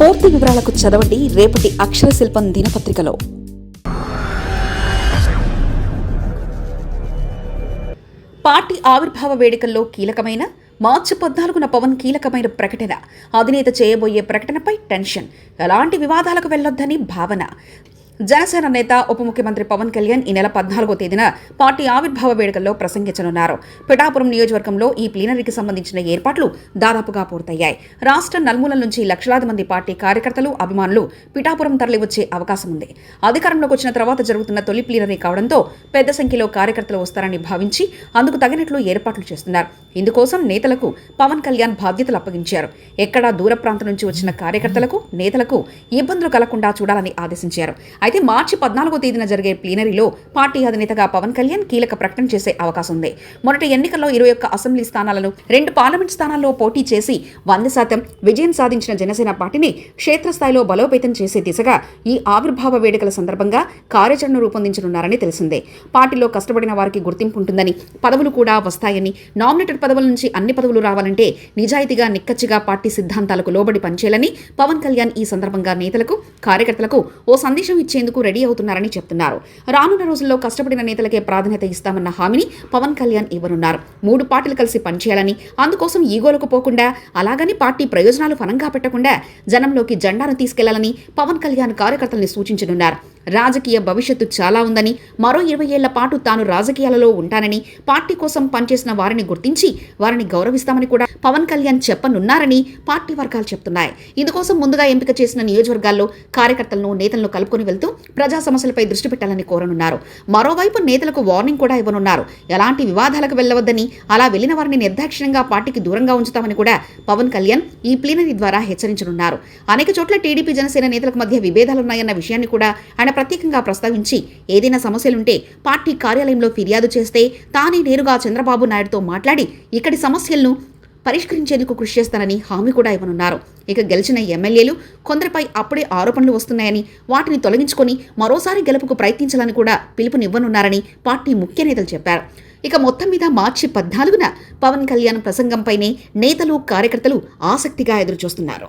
పూర్తి వివరాలకు చదవండి రేపటి అక్షర శిల్పం దినపత్రికలో. పార్టీ ఆవిర్భావ వేడుకల్లో కీలకమైన మార్చి పద్నాలుగున పవన్ కీలకమైన ప్రకటన. అధినేత చేయబోయే ప్రకటనపై టెన్షన్. ఎలాంటి వివాదాలకు వెళ్ళొద్దని భావన. జనసేన నేత ఉప ముఖ్యమంత్రి పవన్ కళ్యాణ్ ఈ నెల పద్నాలుగో తేదీన పార్టీ ఆవిర్భావ వేడుకల్లో ప్రసంగించనున్నారు. పిఠాపురం నియోజకవర్గంలో ఈ ప్లీనరీకి సంబంధించిన ఏర్పాట్లు దాదాపుగా పూర్తయ్యాయి. రాష్ట్ర నలుమూలల నుంచి లక్షలాది మంది పార్టీ కార్యకర్తలు అభిమానులు పిఠాపురం తరలివచ్చే అవకాశం ఉంది. అధికారంలోకి వచ్చిన తర్వాత జరుగుతున్న తొలి ప్లీనరీ కావడంతో పెద్ద సంఖ్యలో కార్యకర్తలు వస్తారని భావించి అందుకు తగినట్లు ఏర్పాట్లు చేస్తున్నారు. ఇందుకోసం నేతలకు పవన్ కళ్యాణ్ బాధ్యతలు అప్పగించారు. ఎక్కడా దూర ప్రాంతం నుంచి వచ్చిన కార్యకర్తలకు నేతలకు ఇబ్బందులు కలగకుండా చూడాలని ఆదేశించారు. అయితే మార్చి పద్నాలుగో తేదీన జరిగే ప్లీనరీలో పార్టీ అధినేతగా పవన్ కళ్యాణ్ కీలక ప్రకటన చేసే అవకాశం ఉంది మొదటి ఎన్నికల్లో ఇరవై ఒక్క అసెంబ్లీ స్థానాలను రెండు పార్లమెంట్ స్థానాల్లో పోటీ చేసి వంద శాతం విజయం సాధించిన జనసేన పార్టీని క్షేత్రస్థాయిలో బలోపేతం చేసే దిశగా ఈ ఆవిర్భావ వేడుకల సందర్భంగా కార్యాచరణ రూపొందించనున్నారని తెలిసిందే. పార్టీలో కష్టపడిన వారికి గుర్తింపు ఉంటుందని పదవులు కూడా వస్తాయని నామినేటెడ్ పదవుల నుంచి అన్ని పదవులు రావాలంటే నిజాయితీగా నిక్కచ్చిగా పార్టీ సిద్ధాంతాలకు లోబడి పనిచేయాలని పవన్ కళ్యాణ్ ఈ సందర్భంగా నేతలకు కార్యకర్తలకు ఓ సందేశం ఇచ్చేందుకు రెడీ అవుతున్నారని చెప్తున్నారు. రానున్న రోజుల్లో కష్టపడిన నేతలకే ప్రాధాన్యత ఇస్తామన్న హామీని పవన్ కళ్యాణ్ ఇవ్వనున్నారు. మూడు పార్టీలు కలిసి పనిచేయాలని అందుకోసం ఈగోలకు పోకుండా అలాగని పార్టీ ప్రయోజనాలు ఫలంగా పెట్టకుండా జనంలోకి జెండాను తీసుకెళ్ళాలని పవన్ కళ్యాణ్ కార్యకర్తల్ని సూచించనున్నారు. రాజకీయ భవిష్యత్తు చాలా ఉందని మరో ఇరవై ఏళ్ళ పాటు తాను రాజకీయాలలో ఉంటానని పార్టీ కోసం పనిచేసిన వారిని గుర్తించి వారిని గౌరవిస్తామని కూడా పవన్ కళ్యాణ్ చెప్పనున్నారని పార్టీ వర్గాలు చెప్తున్నాయి. ఇందుకోసం ముందుగా ఎంపిక చేసిన నియోజకవర్గాల్లో కార్యకర్తలను నేతలను కలుపుకొని వెళ్తూ ప్రజా సమస్యలపై దృష్టి పెట్టాలని కోరనున్నారు. మరోవైపు నేతలకు వార్నింగ్ కూడా ఇవ్వనున్నారు. ఎలాంటి వివాదాలకు వెళ్ళవద్దని అలా వెళ్ళిన వారిని నిర్దాక్షిణ్యంగా పార్టీకి దూరంగా ఉంచుతామని కూడా పవన్ కళ్యాణ్ ఈ ప్లీనరీ ద్వారా హెచ్చరించనున్నారు. అనేక చోట్ల టీడీపీ జనసేన నేతలకు మధ్య విభేదాలున్నాయన్న విషయాన్ని కూడా ఆయన ప్రత్యేకంగా ప్రస్తావించి ఏదైనా సమస్యలుంటే పార్టీ కార్యాలయంలో ఫిర్యాదు చేస్తే తానే నేరుగా చంద్రబాబు నాయుడుతో మాట్లాడి ఇక్కడి సమస్యలను పరిష్కరించేందుకు కృషి చేస్తానని హామీ కూడా ఇవ్వనున్నారు. ఇక గెలిచిన ఎమ్మెల్యేలు కొందరిపై అప్పుడే ఆరోపణలు వస్తున్నాయని వాటిని తొలగించుకొని మరోసారి గెలుపుకు ప్రయత్నించాలని కూడా పిలుపునివ్వనున్నారని పార్టీ ముఖ్య నేతలు చెప్పారు. ఇక మొత్తం మీద మార్చి పద్నాలుగున పవన్ కళ్యాణ్ ప్రసంగంపైనే నేతలు కార్యకర్తలు ఆసక్తిగా ఎదురుచూస్తున్నారు.